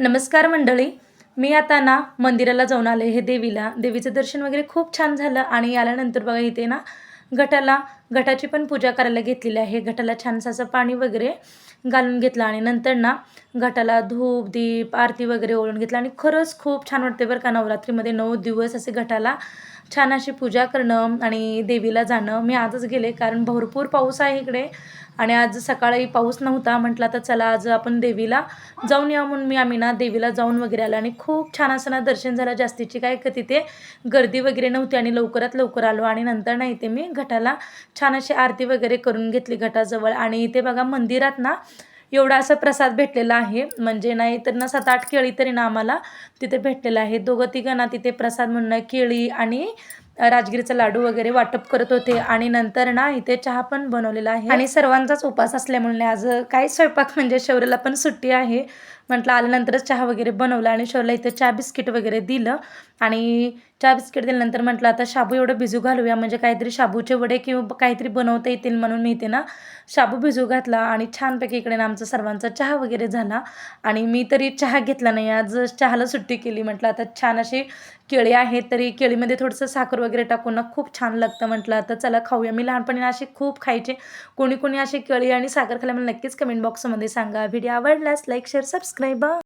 नमस्कार मंडळी. मी आता ना मंदिराला जाऊन आले हे देवीला. देवीचं दर्शन वगैरे खूप छान झालं आणि आल्यानंतर बघा इथे ना घटाला घटाची पण पूजा करायला घेतलेली आहे. घटाला छानसाचं पाणी वगैरे घालून घेतलं आणि नंतर ना घटाला धूप दीप आरती वगैरे ओळून घेतलं आणि खरंच खूप छान वाटते बरं का नवरात्रीमध्ये. नऊ दिवस असे घटाला छान अशी पूजा करणं आणि देवीला जाणं. मी आजच गेले कारण भरपूर पाऊस आहे इकडे. आणि आज सकाळी पाऊस नव्हता म्हटलं तर चला आज आपण देवीला जाऊन या म्हणून मी आम्ही ना देवीला जाऊन वगैरे आलो. आणि खूप छान असं ना दर्शन झालं. जास्तीची काय का तिथे गर्दी वगैरे नव्हती आणि लवकरात लवकर आलो. आणि नंतर ना इथे मी घटाला छान अशी आरती वगैरे करून घेतली घटाजवळ. आणि इथे बघा मंदिरात ना एवढा असा प्रसाद भेटलेला आहे. म्हणजे नाही तर ना सात आठ केळी तरी ना आम्हाला तिथे भेटलेलं आहे. दोघं तिघं ना तिथे प्रसाद म्हणून केळी आणि राजगिरीचा लाडू वगैरे वाटप करत होते आणि नंतर ना इथे चहा पण बनवलेला आहे. आणि सर्वांचाच उपास असल्यामुळे आज काय स्वयंपाक म्हणजे शौर्यला पण सुट्टी आहे. म्हटलं आल्यानंतरच चहा वगैरे बनवला आणि शौर्यला इथे चहा बिस्किट वगैरे दिलं. आणि चहा बिस्किट दिल्यानंतर म्हटलं आता शाबू एवढं भिजू घालूया म्हणजे काहीतरी शाबूचे वडे किंवा काहीतरी बनवता येतील म्हणून मी इथे ना शाबू भिजू घातला आणि छानपैकी इकडे ना आमचा सर्वांचा चहा वगैरे झाला. आणि मी तरी चहा घेतला नाही आज चहाला सुट्टी केली. म्हटलं आता छान अशी केळी आहेत तरी केळीमध्ये थोडंसं साखर वगैरे टाकून ना खूप छान लागतं. म्हटलं आता चला खाऊया. मी लहानपणी अशी खूप खायचे. कोणी कोणी अशी केळी आणि साखर खायला मला नक्कीच कमेंट बॉक्समध्ये सांगा. व्हिडिओ आवडल्यास लाईक शेअर सबस्क्राईब.